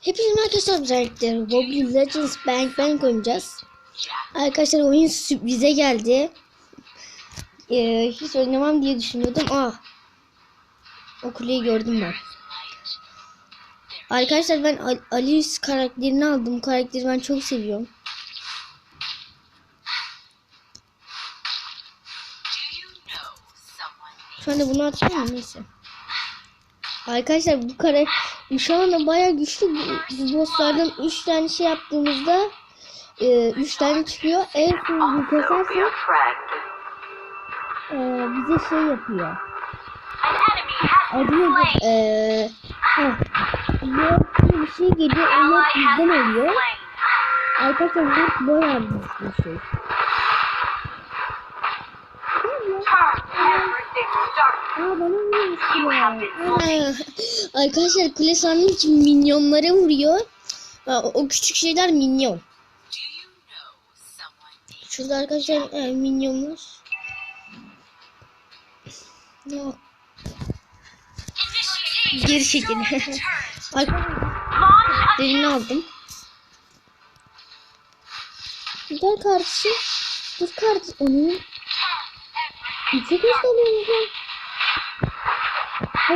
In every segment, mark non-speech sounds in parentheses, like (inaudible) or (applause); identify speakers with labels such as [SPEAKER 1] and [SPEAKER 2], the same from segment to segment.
[SPEAKER 1] Hepinize arkadaşlar özellikle Mobile Legends Bank Bank oynayacağız. Arkadaşlar oyun sürprize geldi. Ee, hiç oynamam diye düşünüyordum. Ah. O kuleyi gördüm ben. Arkadaşlar ben Al- Alice karakterini aldım. Bu karakteri ben çok seviyorum. Şu anda bunu mı? Neyse. Arkadaşlar bu kare şu anda bayağı güçlü. Bu, bosslardan 3 tane şey yaptığımızda 3 tane çıkıyor. Kesersek
[SPEAKER 2] Your friend.
[SPEAKER 1] e, bize şey yapıyor. Adı nedir? Eee bir şey geliyor. Onlar bizden oluyor. Arkadaşlar bu bayağı güçlü bir şey. Aa bana Aa, Arkadaşlar kule sandığı için minyonlara vuruyor. Aa, o, küçük şeyler minyon. Şurada arkadaşlar e, minyonlar. Yok. Geri
[SPEAKER 2] launch
[SPEAKER 1] derini aldım. Gel kardeşim. Dur kardeşim. Onun Yüksek hızlı alıyoruz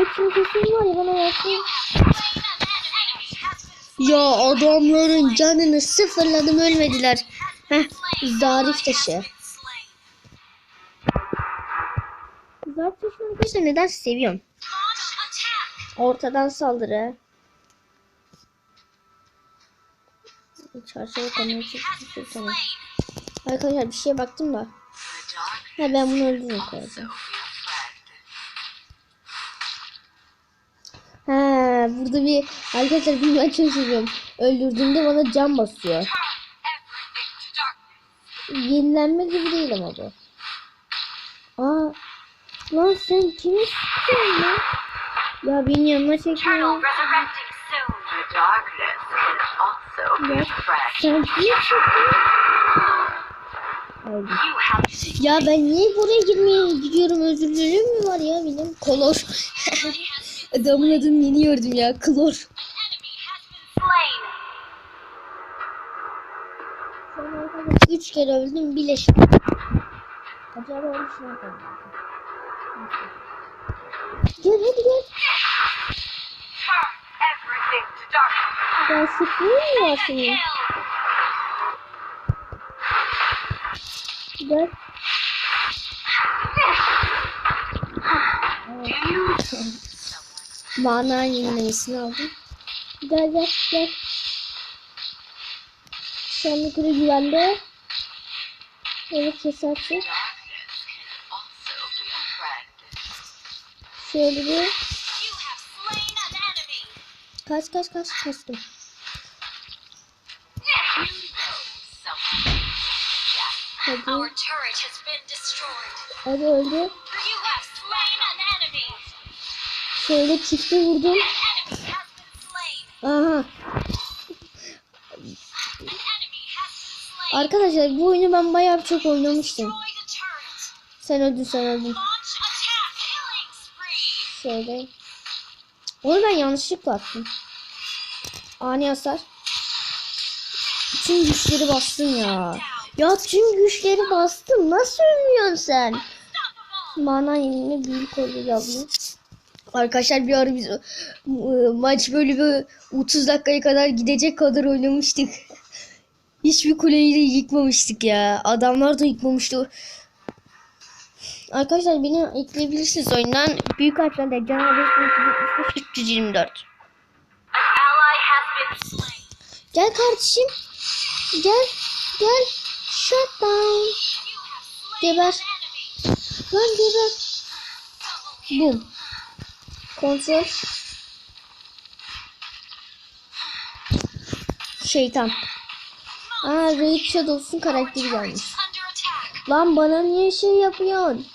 [SPEAKER 1] sesini var ya bana yapayım. Ya adamların canını sıfırladım ölmediler. Heh zarif taşı. Zarif taşını arkadaşlar neden seviyorum. Ortadan saldırı. Çarşıya kanıyor. Arkadaşlar bir şeye baktım da. Ha ben bunu öldürürüm koyacağım. Ha burada bir arkadaşlar ben çok seviyorum. Öldürdüğümde bana can basıyor. Yenilenme gibi değil ama bu. Aa lan sen sıkıyorsun lan? Ya beni yanına çekme. Ya sen
[SPEAKER 2] have
[SPEAKER 1] Ya ben niye buraya girmeye gidiyorum? Özürlülüğüm mü var ya benim? Kolor. Adamın adını yeni gördüm ya. Klor. Üç kere öldüm. Bir leş. Acaba olmuş ne yapalım? Gel hadi gel. Ya sıkmıyor mu var senin? Gel. Mana yenilemesini aldım. Gel gel gel. Şu an yukarı güvende. Evet kesersin. Şöyle bir kaç kaç kaç kaçtım. Hadi. Hadi öldü. Şöyle çifte vurdum. Aha. Arkadaşlar bu oyunu ben bayağı çok oynamıştım. Sen öldün sen öldün. Şöyle. Onu ben yanlışlıkla attım. Ani hasar. Tüm güçleri bastın ya. Ya tüm güçleri bastım. Nasıl ölmüyorsun sen? Mana yenilme büyük oldu yavrum. Arkadaşlar bir ara biz e, maç böyle bir 30 dakikaya kadar gidecek kadar oynamıştık. (laughs) Hiçbir kuleyi de yıkmamıştık ya. Adamlar da yıkmamıştı. Arkadaşlar beni ekleyebilirsiniz oyundan. Büyük harflerle canavar 5375 324.
[SPEAKER 2] An ally has been slain.
[SPEAKER 1] Gel kardeşim. Gel. Gel. Shut down. Geber. Lan geber. Bum. Kontrol. Şeytan. Aa Raid Shadows'un karakteri gelmiş. Lan bana niye şey yapıyorsun?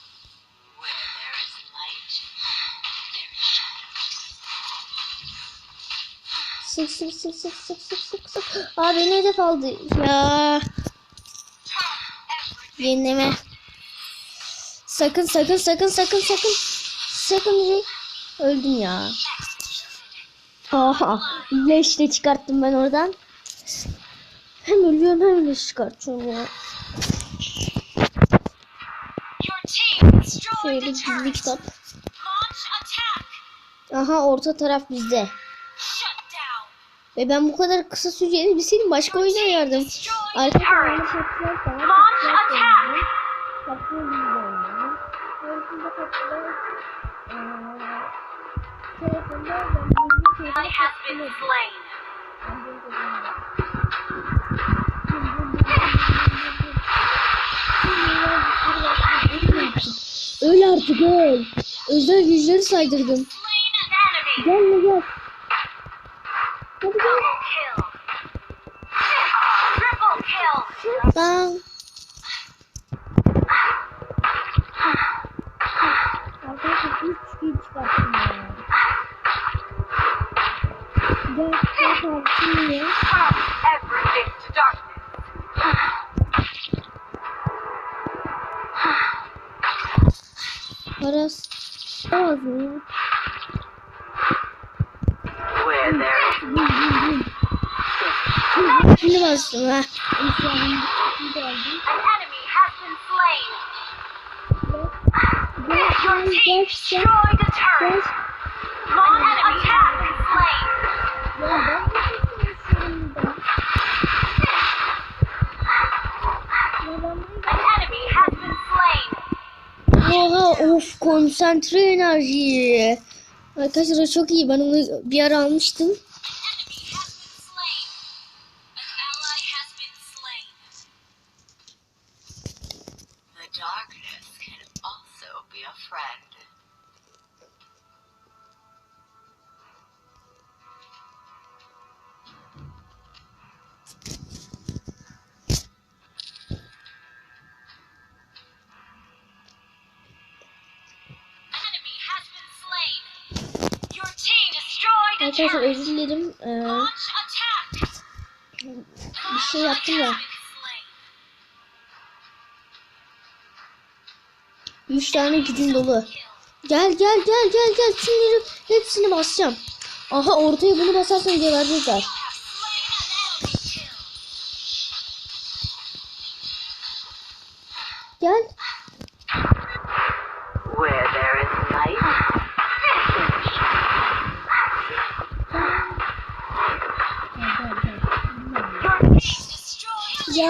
[SPEAKER 1] Sık sık sık sık sık sık sık sık. Aa beni hedef aldı. Ya. Yenileme. Sakın sakın sakın sakın sakın. Sakın Jack. Öldüm ya. Aha. Leş de çıkarttım ben oradan. Hem ölüyorum hem leş çıkartıyorum ya. Şöyle gizli kitap. Aha orta taraf bizde. Ve ben bu kadar kısa süreceğini bilseydim başka oyun oynardım.
[SPEAKER 2] Destroy the
[SPEAKER 1] Arkadaşlar
[SPEAKER 2] turret.
[SPEAKER 1] yanlış yapacaklar.
[SPEAKER 2] Launch attack.
[SPEAKER 1] Kapıyı biz de oynayalım. Sonrasında kapıda eee, telefonda
[SPEAKER 2] Ally has been slain.
[SPEAKER 1] Öl artık öl. Özel güçleri saydırdım.
[SPEAKER 2] An enemy.
[SPEAKER 1] Gel gel. Hadi gel. Bang. Arkadaşlar 3 gün çıkarttım ya. Gel gel abi şimdi ya.
[SPEAKER 2] Turn everything to darkness.
[SPEAKER 1] Paras. Ağzını ya.
[SPEAKER 2] Where there is
[SPEAKER 1] Vur vur vur. Şimdi, şimdi bastım ha. İnşallah şimdi aldım.
[SPEAKER 2] an enemy has been slain.
[SPEAKER 1] Gel
[SPEAKER 2] Your
[SPEAKER 1] gel
[SPEAKER 2] team
[SPEAKER 1] gel gel.
[SPEAKER 2] destroyed the
[SPEAKER 1] Gel.
[SPEAKER 2] turret. Launch attack and slain.
[SPEAKER 1] Ya ben de çalışıyorum burada. Ya ben buraya
[SPEAKER 2] An enemy has been slain.
[SPEAKER 1] Oha of konsantre enerji. Arkadaşlar çok iyi. Ben onu bir ara almıştım. Arkadaşlar özür dilerim. Ee, bir şey yaptım ya. 3 tane gücüm dolu. Gel gel gel gel gel. Şunları hepsini basacağım. Aha ortaya bunu basarsan geberecekler. Ya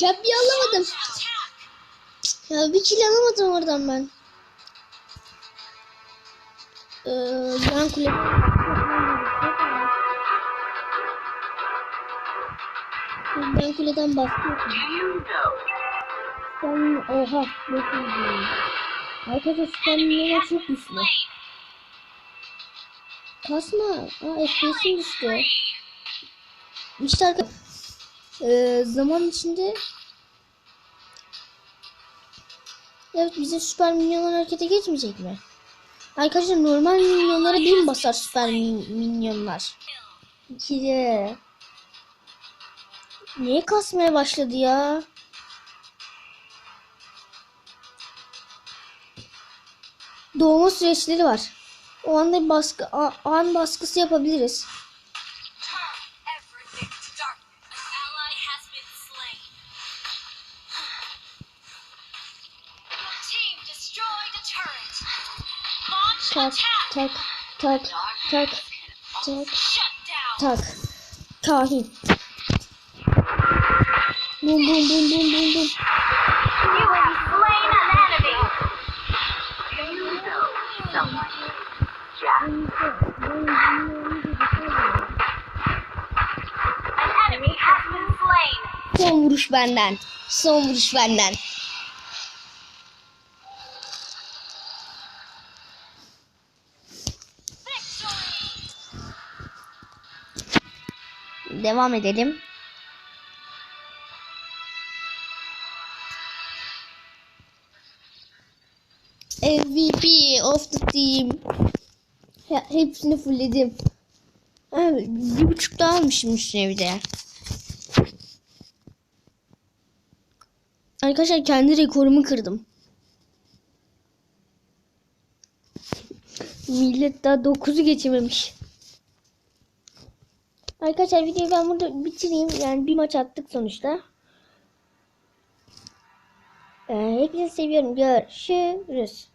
[SPEAKER 1] ya bir alamadım. Ya bir kill alamadım oradan ben. Ee, ben kule... Ben kuleden bastım. Ben oha. Arkadaşlar stamina çok güçlü. Kasma. Aa FPS'im düştü. İşte arkadaşlar. Ee, zaman içinde Evet bizim süper minyonlar harekete geçmeyecek mi? Arkadaşlar normal minyonlara bin basar süper min- minyonlar. İkide. Niye kasmaya başladı ya? Doğma süreçleri var. O anda baskı, an baskısı yapabiliriz. Tak tak tak tak tak tak. Kahin. Bum bum bum bum bum bum. Son vuruş benden. Son vuruş benden. devam edelim. MVP of the team. Ya, hepsini fullledim. Evet, bir buçuk daha almışım almışmış evde. Arkadaşlar kendi rekorumu kırdım. Millet daha 9'u geçememiş. Arkadaşlar videoyu ben burada bitireyim. Yani bir maç attık sonuçta. Ee, hepinizi seviyorum. Görüşürüz.